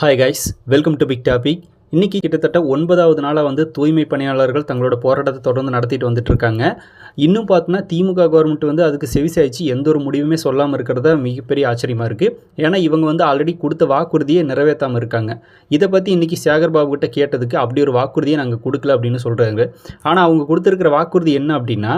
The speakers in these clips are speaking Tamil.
Hi guys welcome to Big Topic இன்றைக்கி கிட்டத்தட்ட ஒன்பதாவது நாளாக வந்து தூய்மை பணியாளர்கள் தங்களோட போராட்டத்தை தொடர்ந்து நடத்திட்டு வந்துட்டு இருக்காங்க. இன்னும் பார்த்தோன்னா திமுக கவர்மெண்ட் வந்து அதுக்கு செவிசாயிச்சு எந்த ஒரு முடிவுமே சொல்லாமல் இருக்கிறதா மிகப்பெரிய ஆச்சரியமாக இருக்குது ஏன்னா இவங்க வந்து ஆல்ரெடி கொடுத்த வாக்குறுதியை நிறைவேற்றாமல் இருக்காங்க. இதை பற்றி இன்றைக்கி சேகர் பாபு கிட்ட கேட்டதுக்கு அப்படி ஒரு வாக்குறுதியை நாங்கள் கொடுக்கல அப்படின்னு சொல்கிறாங்க ஆனால் அவங்க கொடுத்துருக்கிற வாக்குறுதி என்ன அப்படின்னா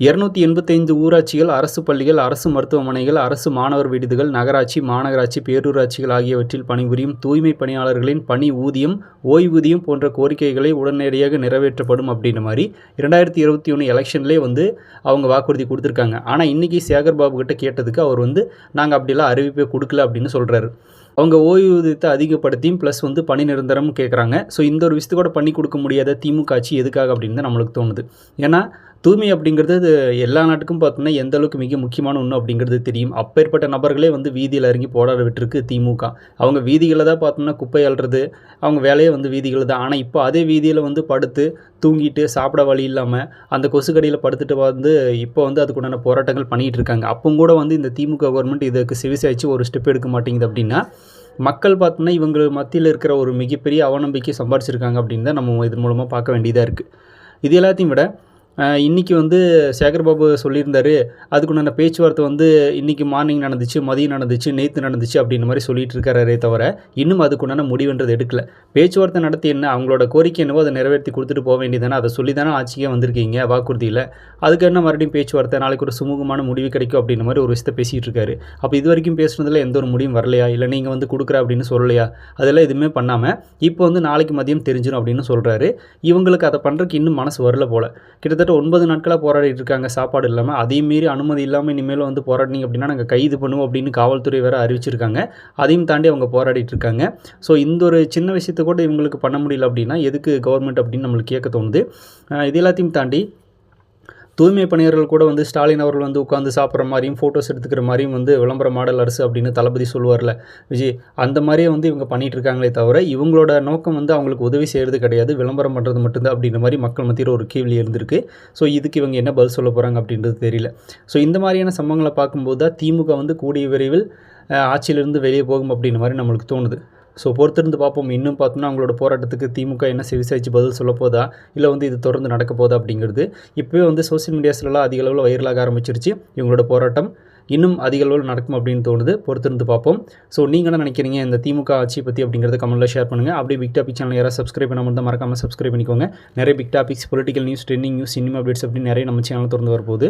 இருநூத்தி எண்பத்தைந்து ஊராட்சிகள் அரசு பள்ளிகள் அரசு மருத்துவமனைகள் அரசு மாணவர் விடுதிகள் நகராட்சி மாநகராட்சி பேரூராட்சிகள் ஆகியவற்றில் பணிபுரியும் தூய்மை பணியாளர்களின் பணி ஊதியம் ஓய்வூதியம் போன்ற கோரிக்கைகளை உடனடியாக நிறைவேற்றப்படும் அப்படின்ற மாதிரி இரண்டாயிரத்தி இருபத்தி ஒன்று எலெக்ஷன்லேயே வந்து அவங்க வாக்குறுதி கொடுத்துருக்காங்க. ஆனால் இன்றைக்கி சேகர் பாபு கிட்ட கேட்டதுக்கு அவர் வந்து நாங்கள் அப்படிலாம் அறிவிப்பை கொடுக்கல அப்படின்னு சொல்கிறாரு அவங்க ஓய்வூதியத்தை அதிகப்படுத்தியும் ப்ளஸ் வந்து பணி நிரந்தரம் கேட்குறாங்க ஸோ இந்த ஒரு விஷயத்தை கூட பண்ணி கொடுக்க முடியாத திமுக ஆட்சி எதுக்காக அப்படின்னு தான் நம்மளுக்கு தோணுது. ஏன்னா தூய்மை அப்படிங்கிறது அது எல்லா நாட்டுக்கும் பார்த்தோன்னா எந்த அளவுக்கு மிக முக்கியமான ஒன்று அப்படிங்கிறது தெரியும். அப்பேற்பட்ட நபர்களே வந்து வீதியில் இறங்கி போராட விட்டுருக்கு திமுக. அவங்க வீதிகளில் தான் பார்த்தோம்னா குப்பை அள்ளுறது அவங்க வேலையே வந்து வீதிகளில் தான். ஆனால் இப்போ அதே வீதியில் வந்து படுத்து தூங்கிட்டு சாப்பிட வழி இல்லாமல் அந்த கொசுக்கடியில் படுத்துட்டு வந்து இப்போ வந்து அதுக்குண்டான போராட்டங்கள் பண்ணிகிட்டு இருக்காங்க. அப்போ கூட வந்து இந்த திமுக கவர்மெண்ட் இதுக்கு செவிசாய்ச்சி ஒரு ஸ்டெப் எடுக்க மாட்டேங்குது அப்படின்னா மக்கள் பார்த்தோன்னா இவங்க மத்தியில் இருக்கிற ஒரு மிகப்பெரிய அவநம்பிக்கை சம்பாரிச்சிருக்காங்க அப்படின்னு தான் நம்ம இதன் மூலமாக பார்க்க வேண்டியதாக இருக்குது இது எல்லாத்தையும் விட இன்றைக்கி வந்து சேகர்பாபு சொல்லியிருந்தார் அதுக்குண்டான பேச்சுவார்த்தை வந்து இன்றைக்கி மார்னிங் நடந்துச்சு மதியம் நடந்துச்சு நேற்று நடந்துச்சு அப்படின்ற மாதிரி சொல்லிட்டு இருக்காரே தவிர இன்னும் அதுக்குண்டான முடிவுன்றது எடுக்கல. பேச்சுவார்த்தை நடத்தி என்ன அவங்களோட கோரிக்கை என்னவோ அதை நிறைவேற்றி கொடுத்துட்டு போக வேண்டியதானே அதை சொல்லி தானே ஆட்சிக்கே வந்திருக்கீங்க வாக்குறுதியில். அதுக்கு என்ன மறுபடியும் பேச்சுவார்த்தை நாளைக்கு ஒரு சுமூகமான முடிவு கிடைக்கும் அப்படின்ற மாதிரி ஒரு விஷயத்தை பேசிகிட்டு இருக்காரு. அப்போ இது வரைக்கும் பேசுனதில் எந்த ஒரு முடிவும் வரலையா? இல்லை நீங்கள் வந்து கொடுக்குற அப்படின்னு சொல்லலையா? அதெல்லாம் எதுவுமே பண்ணாமல் இப்போ வந்து நாளைக்கு மதியம் தெரிஞ்சிடும் அப்படின்னு சொல்கிறாரு இவங்களுக்கு அதை பண்ணுறதுக்கு இன்னும் மனசு வரல போல். கிட்டத்தட்ட கிட்டத்தட்ட ஒன்பது நாட்களாக போராடிட்டு இருக்காங்க. சாப்பாடு இல்லாமல் அதையும் மீறி அனுமதி இல்லாமல் இனிமேல் வந்து போராடினீங்க அப்படின்னா நாங்கள் கைது பண்ணுவோம் அப்படின்னு காவல்துறை வேறு அறிவிச்சிருக்காங்க. அதையும் தாண்டி அவங்க போராடிட்டு இருக்காங்க. ஸோ இந்த ஒரு சின்ன விஷயத்தை கூட இவங்களுக்கு பண்ண முடியல அப்படின்னா எதுக்கு கவர்மெண்ட் அப்படின்னு நம்மளுக்கு கேட்க தோணுது. இது எல்லாத்தையும் தாண்டி தூய்மை பணியர்கள் கூட வந்து ஸ்டாலின் அவர்கள் வந்து உட்காந்து சாப்பிட்ற மாதிரியும் ஃபோட்டோஸ் எடுத்துக்கிற மாதிரியும் வந்து விளம்பர மாடல் அரசு அப்படின்னு தளபதி சொல்லுவார்ல விஜய் அந்த மாதிரியே வந்து இவங்க பண்ணிகிட்டு இருக்காங்களே தவிர இவங்களோட நோக்கம் வந்து அவங்களுக்கு உதவி செய்கிறது கிடையாது. விளம்பரம் பண்ணுறது மட்டும்தான் அப்படின்ற மாதிரி மக்கள் மத்தியில் ஒரு கேள்வி இருந்திருக்கு. ஸோ இதுக்கு இவங்க என்ன பதில் சொல்ல போகிறாங்க அப்படின்றது தெரியல. ஸோ இந்த மாதிரியான சம்பவங்களை பார்க்கும்போது தான் திமுக வந்து கூடிய விரைவில் ஆட்சியிலிருந்து வெளியே போகும் அப்படின்ற மாதிரி நம்மளுக்கு தோணுது. ஸோ பொறுத்திருந்து பார்ப்போம். இன்னும் பார்த்தோம்னா அவங்களோட போராட்டத்துக்கு திமுக என்ன விசாரித்து பதில் சொல்ல போதா? இல்லை வந்து இது தொடர்ந்து நடக்க போதா அப்படிங்கிறது. இப்போவே வந்து சோசியல் மீடியாஸ்லலாம் அதிக அளவில் வைரலாக ஆரம்பிச்சிருச்சு. இவங்களோட போராட்டம் இன்னும் அதிக அளவில் நடக்கும் அப்படின்னு தோணுது. பொறுத்திருந்து பார்ப்போம். ஸோ நீங்கள் என்ன நினைக்கிறீங்க? இந்த திமுக ஆட்சி பற்றி அப்படிங்கிறத கமெண்ட்டில் ஷேர் பண்ணுங்கள் அப்படியே பிக் டாபிக் சேனல் யாராவது சப்ஸ்கிரைப் பண்ணாமல் தான் மறக்காமல் சப்ஸ்கிரைப் பண்ணிக்கோங்க. நிறைய big topics political news trending news cinema updates அப்படின்னு நிறைய நம்ம சேனல் திறந்து வரப்போகுது.